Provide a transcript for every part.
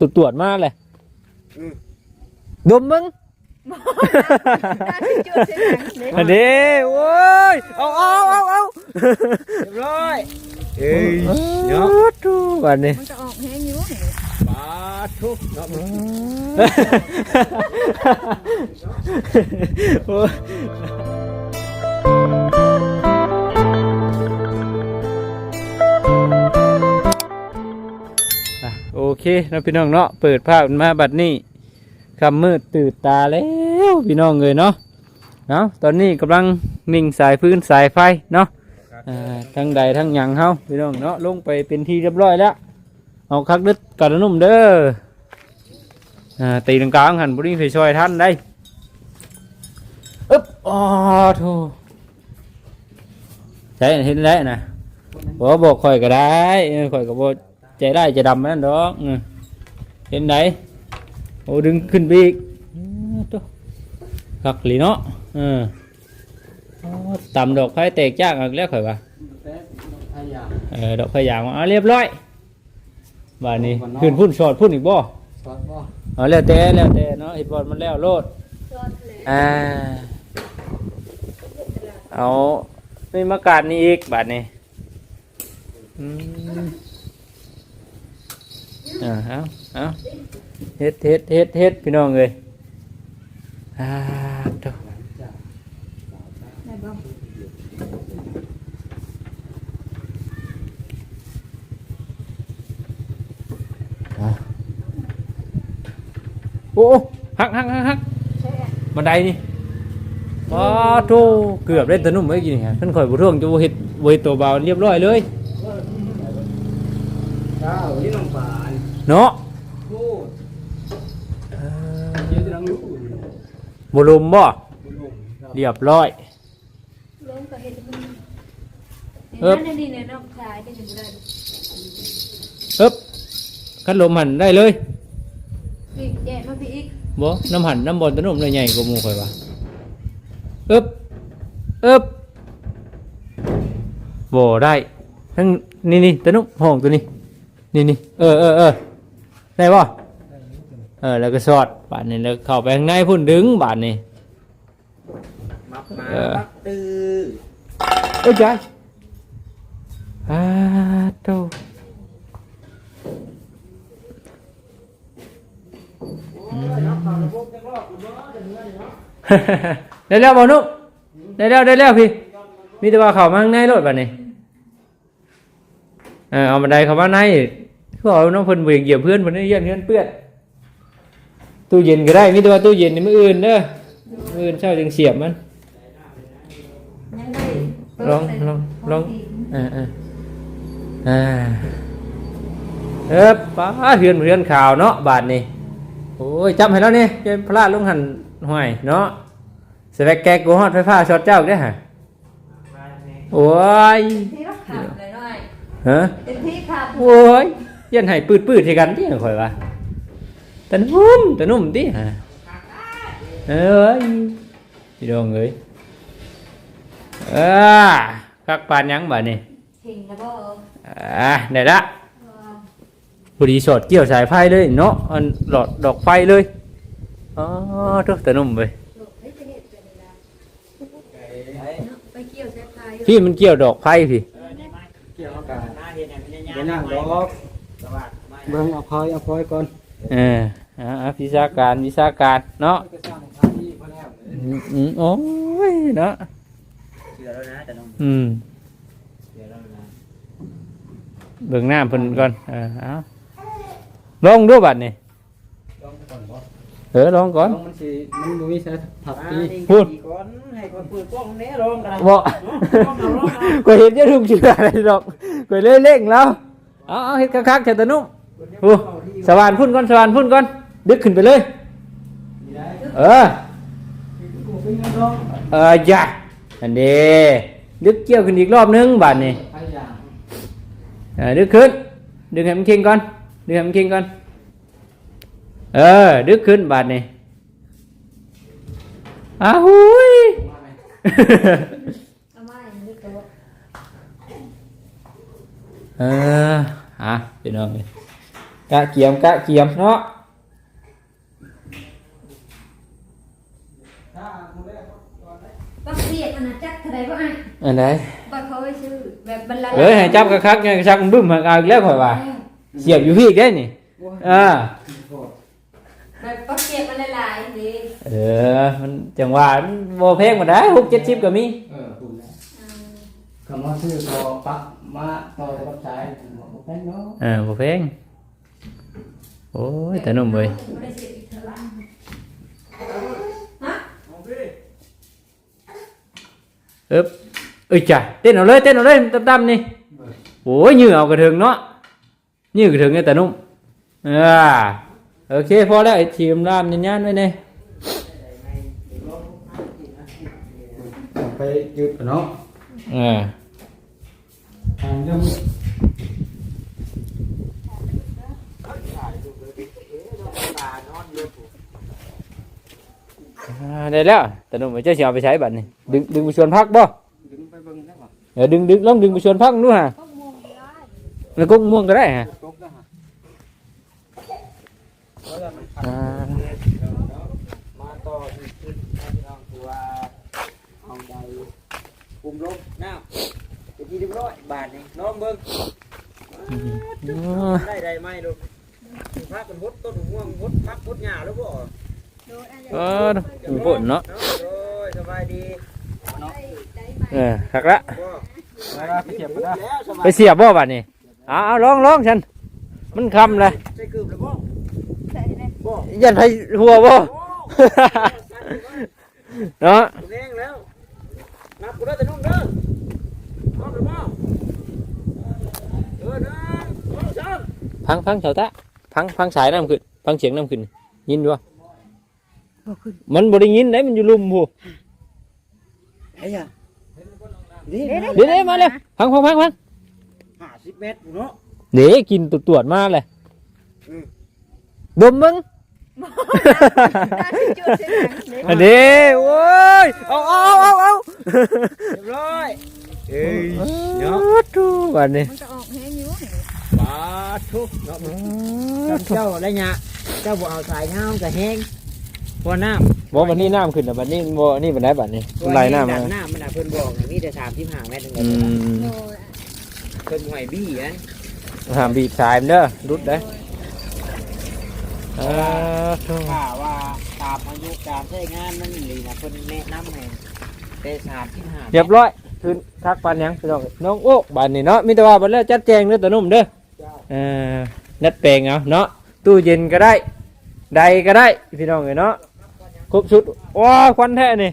ตรวจตรวจๆมาเลยอืม ดมมึงน่าสิจุดเสียงเด็กอันนี้โอ้ยเอาเอาเอาเอาเรียบร้อยเอ้ยเนาะเนาะทุวันนี้ มันจะออกแห้งอยู่นี่ปาทุกเนาะโอ้ย อะโอเคนะพี่น้องเนาะเปิดภาพมาบัดนี้คำมืดตื่นตาแล้วพี่น้องเลยเนาะเนาะตอนนี้กำลังมิ่งสายพื้นสายไฟเนาะทั้งใดทั้งหยังเฮาพี่น้องเนาะลงไปเป็นที่เรียบร้อยแล้วเอาคักดึดกระนุ่มเด้ออตีลังกาหันบุรีไปช่วยท่านได้อึ๊บอ๋อโธ่ใช่เห็นแล้วนะบอกบอกข่อยก็ได้เออข่อยก็บอก ใจได้ใจะดำนั่นดอกเออเห็นไหนโอ้ดึงขึ้นไปอีกอื้อโถ่คักหลีเนาะเอออ๋อต่ำดอกไฟแตกจ้างอีกแล้วข่อยว่าเออดอกไฟยางมาเอาเรียบร้อยบ้านนี้ขึ้นพุ่นชอดพุ่นอีกบ่สอนบ่เอาแล้วแต่แล้วแต่เนาะเห็ดบอลมันแล้วโลดจอดเลยอ่าเอาไม่มาการนี้อีกบาทนี้อืม อ่าเอาเอาเฮ็ดเฮ็ดเฮ็ดเฮ็ดพี่น้องเลยอ่าโถ่ได้บ่โอ้หักหักหักหักใช่อะบันไดนี่ว้าโธ่เกือบได้ตัวนุ่มไว้กินฮะท่านข่อยบุท่วงจะบ่เฮ็ดบ่เฮ็ดตัวเบาเรียบร้อยเลยเจ้านี่น้องปาน เนาะโอ้ยืนรังลูกบุลุมบ่บุญหงครับเรียบร้อย ล้มก็เฮ็ดมันเอิบนั่นนี่ในนอกชายที่จะบ่ได้เอ๊บคันลมหันได้เลยพี่แย่มาพี่อีกบ่น้ำหันน้ำบอลตัวนุ่มเลยใหญ่กว่าหมู่ข่อยว่าเอ๊บเอ๊บบ่ได้ทั้งนี่นี่ตัวนุ่มห้องตัวนี้นี่นี่เออเออเออ ได้บ่เออแล้วก็สอดบาดนี้แล้วเข้าไปข้างในพุ่นดึงบาดนี้มับมาเออปักตื้อเอ้ยใจอ่าโตได้แล้วบ่นุ๊กได้แล้วได้แล้วพี่ มีแต่ว่าเข้ามาข้างในรถบัดนี้เออเอาบันไดเข้ามาใน คือเอาน้องเพิ่นเบียงเหยียบเพื่อนเพิ่นได้เยี่ยนเพื่อนเปื้อนตู้เย็นก็ได้มีแต่ว่าตู้เย็นนี่มื้ออื่นเด้อมื้ออื่นเช้าจึงเสียบมันยังได้เปิดลองใส่ลองลองห้ผีอ่าอ่าอ่าเอ๊บป้าเฮือนเฮือนข่าวเนาะบาทนี่โอ้ยจำให้แล้วนี่จะพลาดลงหันห่วยเนาะสแวกแกกกูฮอดไฟฟ้าช็อตเจ้าได้อฮะโอ้ยที่รักขับเลยหน่อยฮะเป็นที่ขับโอ้ย ยันให้ปืดปืดที่กันที่ข่อยว่าตะนุ่มตะนุ่มที่ฮะเอ้ยพี่ดองเอ้ยเอ่าคักปานยังบาดนี่ทิ้งแล้วก็อ่าได้ละพอดีสอดเกี่ยวสายไฟเลยเนาะอันหลอดดอกไฟเลยอ๋อทุกตะนุ่มเฮ้ยจะเห็นเป็นเวลยพี่มันเกี่ยวดอกไฟพี่เกี่ยวกับหน้าเดี๋ยวนั่งรอ เบิ่งเอาพอยเอาพอยก่อนเอออ่าวิชาการวิชาการเนาะก็สร้างทางที่เพิ่นแล้วอืมอืมโอ้ยเนาะเชื่อแล้วนะแต่น้องอืมเชื่อแล้วนะเบิ่งหน้าเพิ่นก่อนเออเอาลองดูบัดนี่ลองก่อนบ่เออลองก่อนลองมันสิมันบ่มีสารผักตีพูดก่อนให้คนเปิดกล้องแน่ลองกันบ่ลองเอาลองเอาก็เห็นจะถูกเชื่ออะไรดอกก็เลยเร่งแล้วเอาเอาเฮ็ดคักๆเถอะตะนุ่ม โอ้สว่านพุ่นก่อนสว่านพุ่นก่อน ดึกขึ้นไปเลย เออ เออจ้ะอันเดีดึกเกี่ยวขึ้นอีกรอบนึงบาทนี่เออดึกขึ้น ดึงให้มันเข่งก่อน ดึงให้มันเข่งก่อน เออ ดึกขึ้นบาทนี่อ้าวหุยเอามาอย่างนี้ตัวเออฮะพี่น้องเอ้ย กะเกียมกะเกียมเนาะต้องเรียกอันนั้นจักเท่าไหร่บ่อ้ายอันไหนบ่เขาไว้ซื้อแบบบรรลัยเอ้ยให้จับคักๆไงชักมันบึ้มหักเอาอีกแล้วข่อยว่าเสียบอยู่พี่อีกได้นี่อ่าแบบก็เก็บมันหลายๆนี่เออมันจังหวะมันบ่แพงบ่ได้6 70ก็มีเออคุณแล้วอืมคำว่าชื่อพอปักมาต่อกับสายบอกแพงเนาะเออบ่แพง โอ้ยแต่นุ่มเว้ยบ่ได้เสียอีกเท่าไหร่ฮะอึ๊บเอ้ยจ้ะเต้นเอาเลยเต้นเอาเลยดำๆนี่โอ้ยยื้อเอากระเทิงเนาะยื้อกระเทิงไงแต่นุ่มอ่าโอเคพอแล้วไอ้ทีมรามยันๆไว้นี่ไปยืดเนาะเออทางยังอ่า ได้แล้วแต่นุ่มเจ้าสิเอาไปใช้บัดนี่ดึงดึงไปชวนพักบ่ดึงไปเบิ่งได้ป่ะเออดึงดึงลองดึงไปชวนพักดูฮะแล้วก็ม่วงก็ได้ฮะตกได้ฮะอ่ามาต่อที่จุดที่เราตัวเอาใดปุ่มลงน้ำเป็นที่เรียบร้อยบาทนี่น้องเบิ่งอ๋อได้ได้ไหมลูก พักกันพดต้นม่วงพดพักพดหญ้าแล้วบ่เออดูฝนเนาะโอ้ยสบายดีเออหักละบ่มาไปเก็บมาแล้วสบายไปเสียบบ่บัดนี่เอาเอาลองลองฉันมันคำเลยใส่เกือบแล้วบ่บ่ยันไปหัวบ่โอ้เนาะแรงแล้วนับกูได้แต่นุ่มเด้อพร้อมหรือบ่เออนะพร้อมจ้าพังพังเสาตะ พังพังสายน้ำขึ้นพังเสียงน้ำขึ้น ยินด้วยบ่ขึ้นมันบ่ได้ยินได้มันอยู่ลุมผู้ไอ้ยะนี่เดี๋ยวเดี๋ยวมาเลยพังพังพังพังห้าสิบเมตรเนาะเดี๋ยวกินตรวจมาเลยอืมดมมึงจุดเสียงเด็กอันนี้โอ้ยเอาเอาเอาเอาเรียบร้อยเอ้ยเนาะทูบัดนี้มันจะออกแฮงอยู่ ปาทุกเนาะเจ้าอะไรเนี่ยเจ้าบ่เอาสายเงากับแห้งพอน้ำบ่บัดนี้น้ำขึ้นอะบัดนี้บ่นี่บัดไหนบัดนี้ไหลน้ำดันน้ำมันน่ะเพิ่นบอกน่ะมีแต่สามสิบห้าเมตรนึงอืมโดยเพิ่นห่วยบี้นั้นห้ามบีบสายมันเด้อรุดได้อ่าทูถ้าว่าตามอายุการใช้งานมันนี่นะเพิ่นแนะนำให้แต่สามสิบห้าเรียบร้อยคืนทักปันยังพี่น้องน้องโอ้บัดนี้เนาะมีแต่ว่าบัดแล้วจัดแจงเด้อตะนุ่มเด้อ นัดแปลงเอาเนาะตู้เย็นก็ได้ ใดก็ได้พี่น้องเอ้ยเนาะครบชุดว้าควันแท้นี่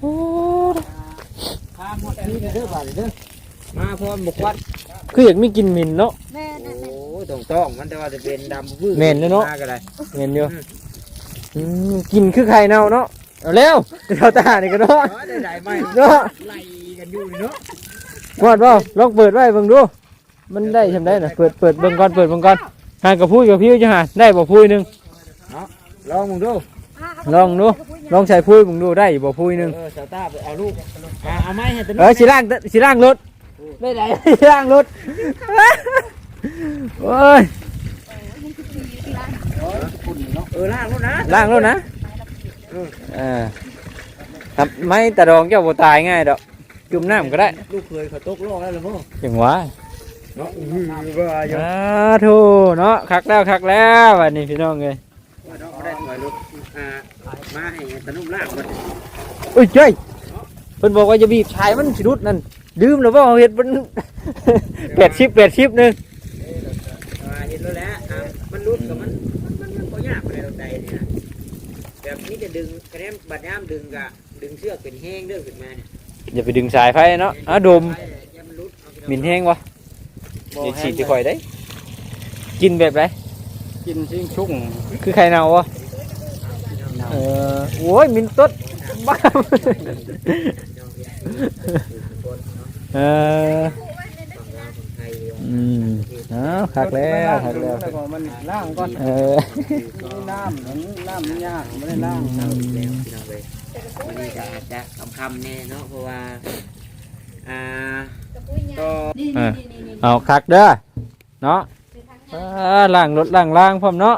โอ้พาหมดนี่เด้อบาดเด้อมาพร้อมบุกวัดคืออยากมีกลินหมินเนาะแม่โอ้นั่นน่ะต้องต้องมันแต่ว่าจะเป็นดำพื้แม่นเด้อเนาะมก็ได้เห็นอยู่อืมกินคือไข่เน่าเนาะเอาเร็วเดี๋ยวตานี่ก็เนาะอ๋อได้ได้ไหมเนาะไล่กันอยู่นี่เนาะ วาดบ่ลองเปิดไว้เบิ่งดู มันได้ทำได้น่ะเปิดเปิดเบิ่งก่อนเปิดเบิ่งก่อนหากระพุ้ยกับพี่จะหาได้บ่พุ้ยหนึงลองมึงดูลองดูลองใส่พุ้ยมึงดูได้บ่พุ้ยหนึงเออสาวตาไปเอาลูกอ่าเอาไม้ให้ตัวเออสิล่างสิล่างรถไม่ได้สิล่างรถโอ้ยเออล่างลูกนะล่างรถนะเออครับไม่ตะดองเจ้าบ่ตายง่ายดอก จุ่มน้ำก็ได้ลูกเคยเขาตกโลกแล้วหรือเปล่าจังหวะเนาะอือว่าอยู่สาธุเนาะคักแล้วคักแล้ววันนี้พี่น้องเอ้ยว่าเนาะเอาได้ถอยลูกอ่ามาให้ตะนุ่มล่างมันอุ้ยเจ้ยเพิ่นบอกว่าจะบีบชายมันสิรุดนั่นดื่มแล้วบ่เฮ็ดมันแปดชิปแปดชิปหนึงอ่าเห็นแล้วแหละอ่ามันรุดกับมันมันมันมันก็ยากไปเลยตรงใดเนี่ยแบบนี้จะดึงกระเด็นบัดน้ำดึงกะดึงเชือกเป็นแห้งเด้อขึ้นมาเนี่ย อย่าไปดึงสายไฟเนาะอะดมไปอย่ามันรุดเอาหมิ่นแห้งวะบ่เดี๋ยวแห้ฉีงดจะค่อยได้ กินแบบไรกินซิ่งชุ่งคือไข่เน่าวะเออโอ้ยมินต้นบ้าเอออืมเอาคักแล้วคักแล้วมันล่างก่อนเออน้ำเหมือนน้ำมันยากไม่ได้ล่างแล้ วพี่น้องเลยวันนี้ก็อาจจะคำคำๆแน่เนาะเพราะว่าอ่าก็นี่นี่นี่นี่เอาคักเด้อเนาะเป็นทางอ่าล้างรถล้างล้างพร้อมเนาะ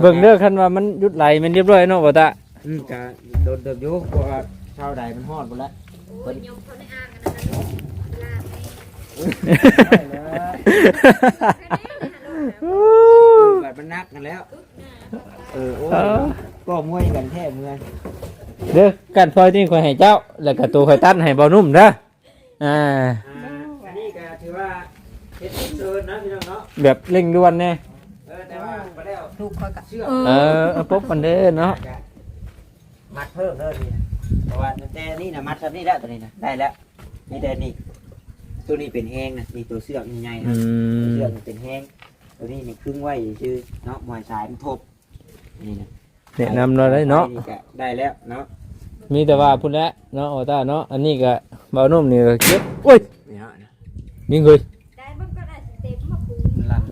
เบิ่งเด้อคันว่ามันหยุดไหลมันเรียบร้อยเนาะบ่ตาอืมก็โดนเติบอยู่เพราะว่าชาวใดมันฮอดหมดแล้วโอ้ยยมเขาในอ่างอันนั้นนะลาไปแบบมันนักกันแล้ว เออโอ้เอยอก็มวยกันแท้เมือง เด้อการพลอยนี่ข่อยให้เจ้า แล้วก็ตัวข่อยตัดให้เบานุ่มเด้ออ่า อ่าอันนี้ก็ถือว่าเฮ็ดเชิญนะพี่น้องเนาะแบบเร่งด่วนแน่เออแต่ว่าบ่ได้เอาลูกเขากับเชือกเออเอาปุ๊บมันเด้อเนาะมัดเพิ่มเด้อนี่นะเพราะว่าแต่นี่นะมัดแบบนี้แล้วตัวนี้นะได้แล้วนี่แต่นี่ตัวนี้เป็นแห้งนะนี่ตัวเสือกใหญ่ๆอืนะมเชือกมันเป็นแห้งตัวนี้นี่ครึ่งไว้ชื่อเนาะหมอยสายมันทบนี่นะ แนะนำเราได้เนาะ ก็ได้แล้วเนาะมีแต่ว่าพุ่นแล้วเนาะโอตาเนาะ อันนี้ก็เบานุ่มนี่ก็เก็บอุ้ยนี่ฮะนี่เลยได้มันก็ได้สเต็ปมาปูมันลั่น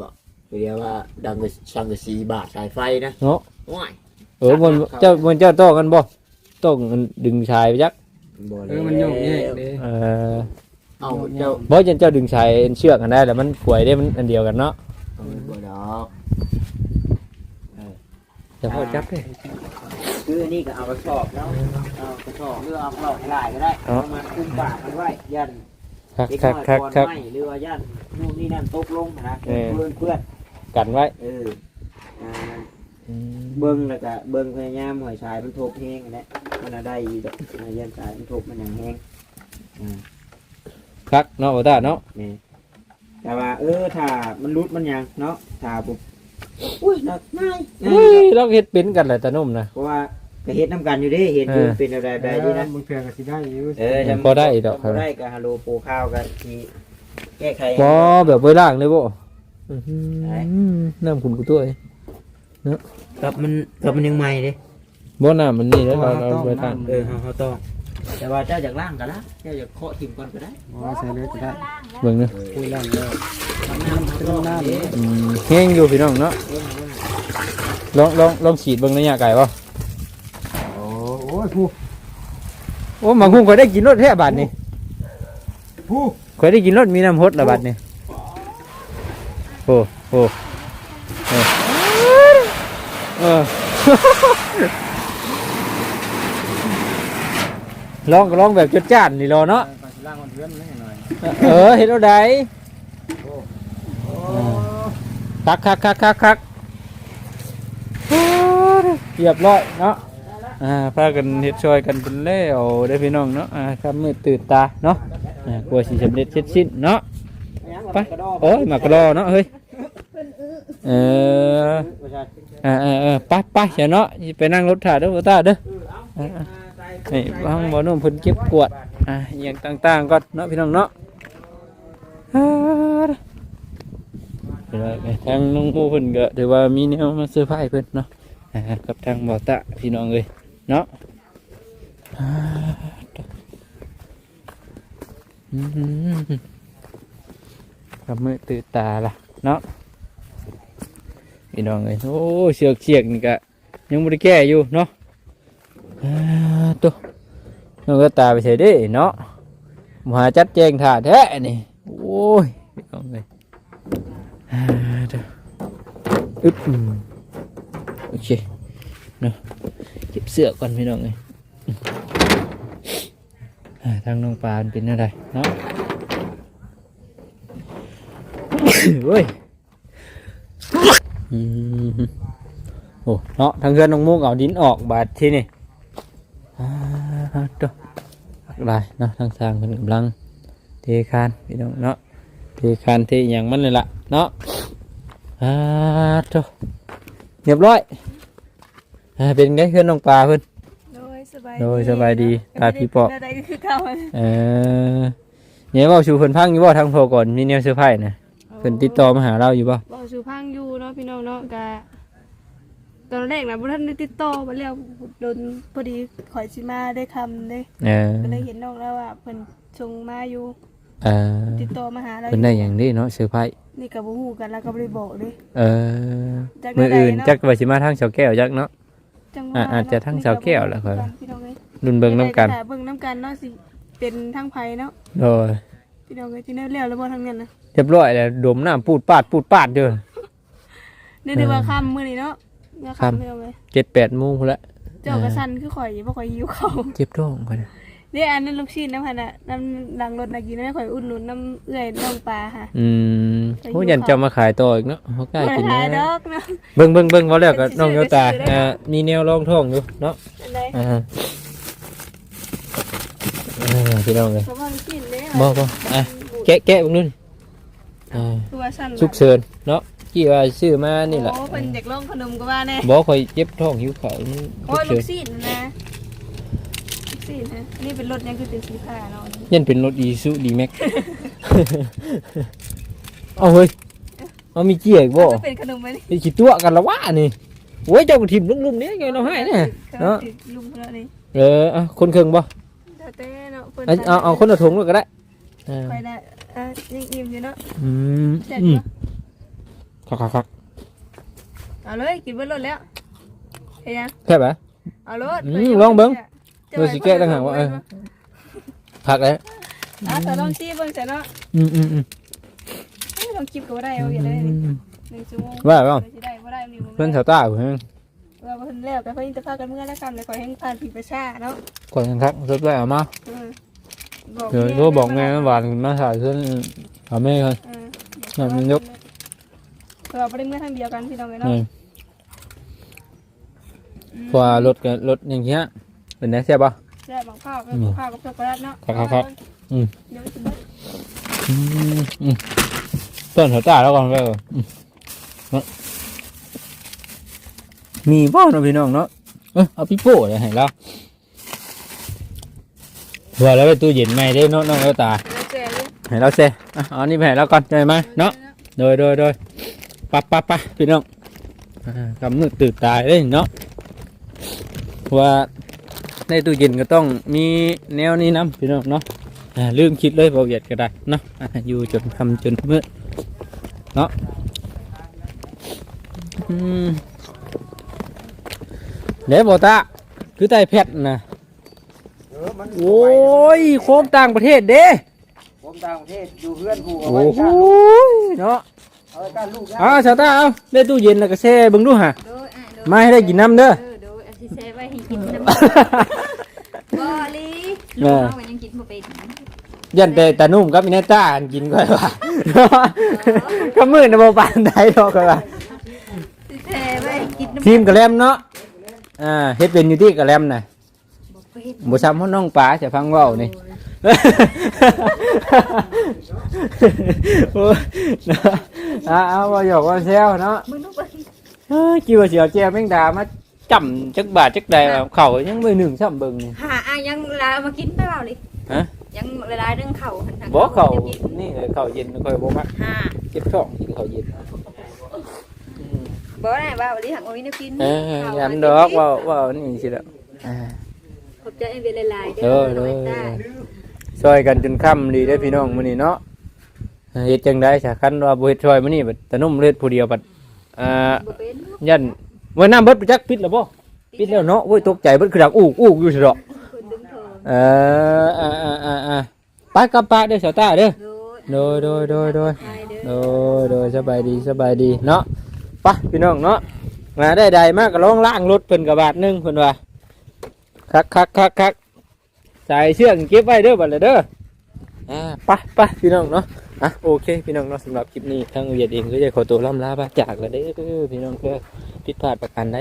บอกเรียกว่าดังกับสังกะสีบาดสายไฟนะเนาะ ว้ายเออบนเจ้าบนเจ้าโต้กันบ่โต้กันดึงชายไปจักเออมันโยกแยกเด้เออเอาเจ้าบ่จันเจ้าดึงชายเชือกกันได้แล้วมันขวยได้มันอันเดียวกันเนาะเอาบ่ดอก จะพอจับเด้คืออันนี้ก็เอากระสอบแล้ว เอากระสอบหรือเอาหลอกหลายก็ได้เอามาคุมปากมันไว้ยันคักเด็กคักน้อยคักก่อนคักไหมหรือว่ายันนู่นนี่นั่นตกลงนะเออเพื่อนเพื่อนกันไว้เอออ่าเบิ้งแล้วก็เบิ้งพยายามหอยชายมันทบแห้งนะมันเอาได้อีดอกอ่ายันชายมันทบมันอย่างแห้งอ่าคักเนาะโอตาเนาะ นี่แต่ว่าเออถ้ามันรุดมันหยังเนาะถ้าปุ๊บ อุ้ยหนักง่ายง่าเฮ้ยยเราเฮ็ดเป็นกันแหละตานุ่มนะ เพราะว่าก็เฮ็ดน้ำกันอยู่เดิเห็นอยู่เออ เป็นอะไรแบบนี้นะมึงเพื่อนก็สิได้อยู่เออพอได้ดอกพอได้กับฮัลโหลปูข้าวกันทีแก้ไข บ่แบบไว้ล่างเลยบ่อื้อหือน้ำขุ่นกูตัวเองกับมันกับมันยังใหม่เด้บ่น้ำมันนี่แล้วเราเราไว้ล่างเออเฮาเฮาต้อง แต่ว่าเจ้าอยากล่างก็ล่างเจ้าอยากเคาะทิมก่อนก็ได้อ๋อใส่เลยก็ได้เบิ่งเนาะคุยล่างแล้วทำน้ำทำน้ำน้ำเด้อืมแห้งอยู่พี่น้องเนาะลองลองลองฉีดเบิ่งระยะไกลบ่โอ้โอ้ยผู้โอ้มาคุ้งข่อยได้กินรถแท้บาดนี่ผู้ข่อยได้กินรถมีน้ำฮดละบาดนี่โอ้โอ้เออ เออลองก็ลองแบบจุดจ้านนี่รอเนาะไปสิล่างมันเพื่อนมันให้หน่อยเออเห็นเอาได้คักคักคักคักคักเรียบร้อยเนาะอ่าพากันเฮ็ดช่วยกันเป็นเล่เอาได้อพี่น้องเนาะอ่าทำมือตื่นตาเนาะอ่ากลัวสิสำเร็จเสร็จสิ้นเนาะไปโอ้ยมากระดอเนาะเฮ้ยเอออ่าเออเออไปไปเสียเนาะไปนั่งรถถ่ายเด้อบ่ตาเด้ออ่าๆ นี่บางบ่นุ่มเพิ่นเก็บกวดอ่าอย่างต่างๆก่อนเนาะพี่น้องเนาะเดี๋ยวทางน้องโมเพิ่นก็ถือว่ามีแนวมาเซอร์ไพรส์เพิ่นเนาะอ่ากับทางบ่าวตะพี่น้องเลยเนาะอืมกับมือตื่นตาล่ะเนาะพี่น้องเลยโอ้เชือกเชือกนี่ก็ยังไม่ได้แก้อยู่เนาะ ตัวน้องก็ตาไปใส่เด้เนาะมาหาจัดแจงถ่าแท้นี่โอ้ยเอาเลยอ่าเดี๋ยวอึ๊บอืมโอเคเนาะเก็บเสื้อก่อนพี่น้องเลยทางน้องปานเป็นอะไรเนาะเว้ยโอ้เนาะทางเรือนน้องมุกเอาดินออกบาดที่นี่อ่าตัว อะไรเนาะทางสร้างเป็นกำลังเทคานพี่น้องเนาะเทคานเทอหย่างมันเลยล่ะเนาะอ่าโตเรียบร้อยอ่าเป็นไงเพื่อนน้องปลาเพื่อนโดยสบายโดยสบายดีตาพี่ปอบได้คือเก่าเออเนี่ยเว่าชูเพิ่นพังอยู่บ่ทางโทรก่อนมีแนวเซอร์ไพรส์นะเพิ่นติดต่อมาหาเราอยู่บ่บอกสู่พังอยู่เนาะพี่น้องเนาะกะ ตอนแรกนะบุท่านได้ติดต่อมาแล้วโดนพอดีขอยสิมาได้คำได้เออก็เลยเห็นน้องแล้วว่าเพิ่นชงมาอยู่เออติดต่อมาหาเราอเพิ่นยู่ได้อย่างนี้เนาะเซอร์ไพรส์นี่กับบ่ฮู้กันแล้วก็บ่ได้บอกเลย เออจักมื้อได้อื่นเนาะ จักว่าสิมาทางเสาแก้วจักเนาะ จังอะว่าอาจจะทั้งสาวแก้วแหละครับ พี่น้องเอ้ยรุ่นเบิ่งนํกันเบิ่งน้ำกันเนาะสิเป็นทั้งไผเนาะโดยพี่น้องเอ้ยที่นั่นแล้วแล้วบ่ทั้งนั้นนะรียบร้อยแล้วดมน้ำปูดปาดปูดปาดเด้อนี่ถือว่าค่ำมื้อนี้เนาะ เมื่อค่ำค่ำเร็วเลยเจ็ดแปดโมงพุ่นละเจ้ากระสันคือข่อยบ่ข่อยหิวข้าวเจ็บท้องก่อนนี่อันนั้นลูกชิ้นน้ำพันน่ะน้ำหลังรถน่ะกินแล้วข่อยอุดหนุนน้ำเอื้อยน้องปลาค่ะ อืมโอ้ยันจะมาขายต่ออีกเนาะเขากล้าบ่ได้กินขายดนะอกเนาะเบิ่งเบิ่งเบิ่งเขาแล้วก็เป็นสิน้องโยตาซื้อได้อ่ามีแนวรองท้องอยู่เนาะอันใดอ่าเออพี่น้องเลยเพราะว่าลูกชิ้นเด้บ่บ่อะแกะแกะเบิ่งนู่นอ่าตัวสั่นสุกเชิญเนาะ กี่ว่าซื้อมานี่แหละโอ้เพิ่นอยากลองขนมก็ว่าแน่บ่ค่อยเจ็บท้องหิวข้าวนี่โอ้ยสุลูกกเชิญชิ้นนะลูกชิ้นนะนี่เป็นรถยังคือเป็นสีผ้าเนาะยันเป็นรถอีซูดีแม็กเอาเฮ้ยเอามีเจียอีกบ่จะเป็นขนมไหมนี่ไอ้ขี้ตัวกันละวะนี่โอ้ยเจ้าก็ทิมลุ่มๆนี่ไงเราให้เนี่ยเนาะลุงเพิ่นเอานี่เออเอาคนเครื่องบ่เดี๋ยวเต้เนาะเพิ่นเอาเอาเอาคนละถุงด้วยก็ได้เออไปได้อะยังอิ่มอยู่เนาะอืมแซ่บอือมยู่ คักคักคักเอาเลยกินเบิดรถแล้วเฮ็ดยังแค่ปะเอารถอืมลองเบิ่งเดี๋ยวสิแกะต่างหากว่าเออคักเลยอะแต่ลองชี้เบิ่งซะเนาะอืมอืมอืมเอ้ยลองกินก็บ่ได้เอาอย่างไรนี่หนึ่งชั่วโมงว่าเปล่าเดี๋ยวสิได้บ่ได้นี่บ่เพื่อนได้สาวตาเพื่อนว่าเพิ่นแล้วแต่เพิ่นจะพากันเมื่อแล้วกันเลยขอให้ผ่านผีประชาเนาะก่อนกันครับสุดเลยเอามาเออบอกเดี๋ยวก็บอกแม่ว่าหวานมาถ่ายขึ้นเอาแม่ก่อน เออน่ะมันยก เราบ่ได้เมื่อทางเดียวกันพี่น้องเลยเนาะนี่เพราะว่ารถกับรถอย่างเงี้ยเป็นไงเสียบป่ะแซ่บบางข้าวกับบางข้าวกับช็อกโกแลตเนาะครับครับครับอืมเดี๋ยวไปกินเบิดอืมอืมต้นสาวตาแล้วก่อนไปก่อนอืมเนาะมีบ่เนาะพี่น้องเนาะเอ้ยเอาพี่โป้เลยให้เราว่าแล้วไปตู้เย็นใหม่ได้เนาะน้องเอตาแล้วแซ่บเลยให้เราเซอะเอาอันนี้ไปให้เราก่อนใจไหมเนาะโดยโดยโดย ปะปะปะพี่น้องอ่ากำนึกตื่นตายเลยเนาะว่าในตู้เย็นก็ต้องมีแนวนี้น้ำพี่น้องเนาะอ่าลืมคิดเลยเบาเหยียดก็ได้เนาะอ่าอยู่จนคำจนมืดเนาะอืมเดี๋ยวบอตาคือไต้แพทย์นะเออมันโอ้ยโค้งต่างประเทศเด้ผมต่างประเทศอยู่เพื่อนกูเอาโอ้ไว้โหกันเนาะเอาไว้กันลูกนะเอ้าวชาวตาเอาได้ตู้เย็นแล้วก็แช่เบิ่งดูฮะโดยอะโดยมาให้ได้กินน้ำเด้อเออโดยอาทิเซไว้ให้กินน้ำบ่ลีลูกน้องมันยังกินบ่เป็นยันแต่ตานุ่มกับอินต้าอันกินก็ว่าก็มือนะบ่ปานใดดอกก็ว่าสิเซไว้กินน้ำทีมกระแลมเนาะอ่าเฮ็ดเป็นอยู่ที่กระแลมน่ะบ่เป็นบ่ซ้ำเฮาน้องปลาจะฟังเว้านี่โอ้ยเนาะอ่าเอาว่าหยอกว่าแซวเนาะมึงต้องเบิ่งเฮ้ยคิดว่าสิเอาแจวแมงดามาจำจักบาทจักใดว่าเขายังบ่หนึ่งซ้ำเบิ่งนี่หาอะยังเวลาเอามากินไปเปล่าลิฮะยังเวลาเรื่องเข่าหันทางบ่เขาจะกินนี่เออเขาเย็นค่อยบ่มักหาเก็บท้องกินเขาเย็นอืมบ่ได้ว่าลิหักโอ้ยเนี่ยกินเออย้ำดอกว่าว่านี่สิละอ่าขอบใจเวลาหลายๆเด้อเด้อเด้อน้อยตา ซอยกันจนค่ำดีได้อพี่น้องมื้อนี้เนาะเฮ็ดจังได๋ซะคันว่าบ่เฮ็ดซอยมื้อนี้บัดตะนุ่มเล็ดผู้เดียวบัดอ่าบ่เป็นยันว่าน้ำเบิดไปจักปิดแล้วบ่ปิดแล้วเนาะโอ้ยตกใจเบิดคือดังอู้อู้อยู่สิดอกคนดึงเธอเอออ่าอ่าอ่าอ่าไปกับป้าเด้อสาวตาเด้อ โดยโดยโดยโดยโดย ไปเด้โดยโดยสบายดีสบายดีเนาะไปพี่น้องเนาะมาได้ใดมากก็ลองล่างรถเพิ่นกระบาทหนึงเพิ่นว่าคักคักคักคัก ใส่เชือกเก็บไว้เด้อบัดเลยเด้ออ่าไปไปพี่น้องเนาะอะโอเคพี่น้องเนาะสำหรับคลิปนี้ทางเวียดเองก็จะขอตัวล่ำลาบาจากแล้วเด้อพี่น้องเพื่อผิดพลาดประการใด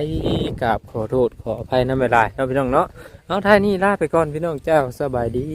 กราบขอโทษขออภัยน้ำเวลาเนาะพี่น้องเนาะเอาท้ายนี้ลาไปก่อนพี่น้องเจ้าสบายดี